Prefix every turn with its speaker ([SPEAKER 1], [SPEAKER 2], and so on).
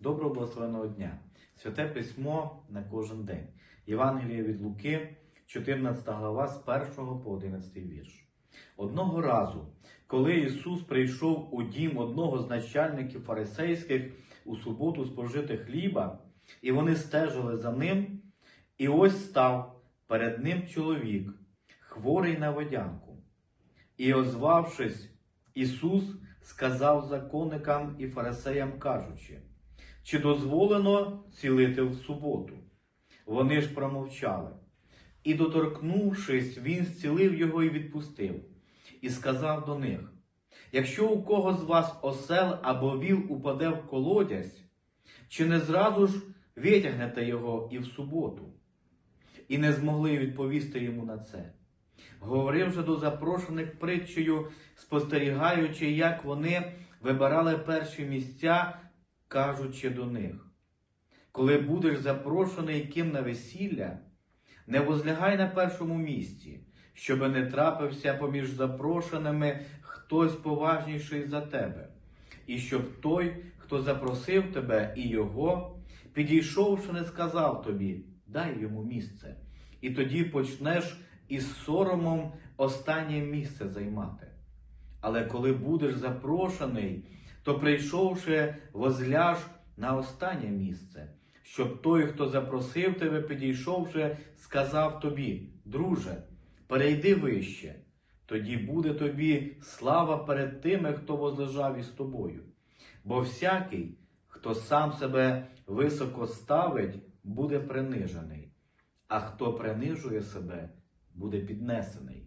[SPEAKER 1] Доброго благословеного дня! Святе письмо на кожен день. Євангеліє від Луки, 14 глава з 1 по 11 вірш. Одного разу, коли Ісус прийшов у дім одного з начальників фарисейських у суботу спожити хліба, і вони стежили за ним, і ось став перед ним чоловік, хворий на водянку. І, озвавшись, Ісус сказав законникам і фарисеям, кажучи, чи дозволено цілити в суботу? Вони ж промовчали. І, доторкнувшись, він зцілив його і відпустив, і сказав до них: Якщо у кого з вас осел або віл упаде в колодязь, чи не зразу ж витягнете його і в суботу? І не змогли відповісти йому на це. Говорив же до запрошених притчею, спостерігаючи, як вони вибирали перші місця, кажучи до них. Коли будеш запрошений ким на весілля, не возлягай на першому місці, щоби не трапився поміж запрошеними хтось поважніший за тебе, і щоб той, хто запросив тебе і його, підійшовши, не сказав тобі, дай йому місце, і тоді почнеш із соромом останнє місце займати. Але коли будеш запрошений, то прийшовши, возляж на останнє місце, щоб той, хто запросив тебе, підійшовши, сказав тобі, друже, перейди вище, тоді буде тобі слава перед тими, хто возлежав із тобою. Бо всякий, хто сам себе високо ставить, буде принижений, а хто принижує себе, буде піднесений.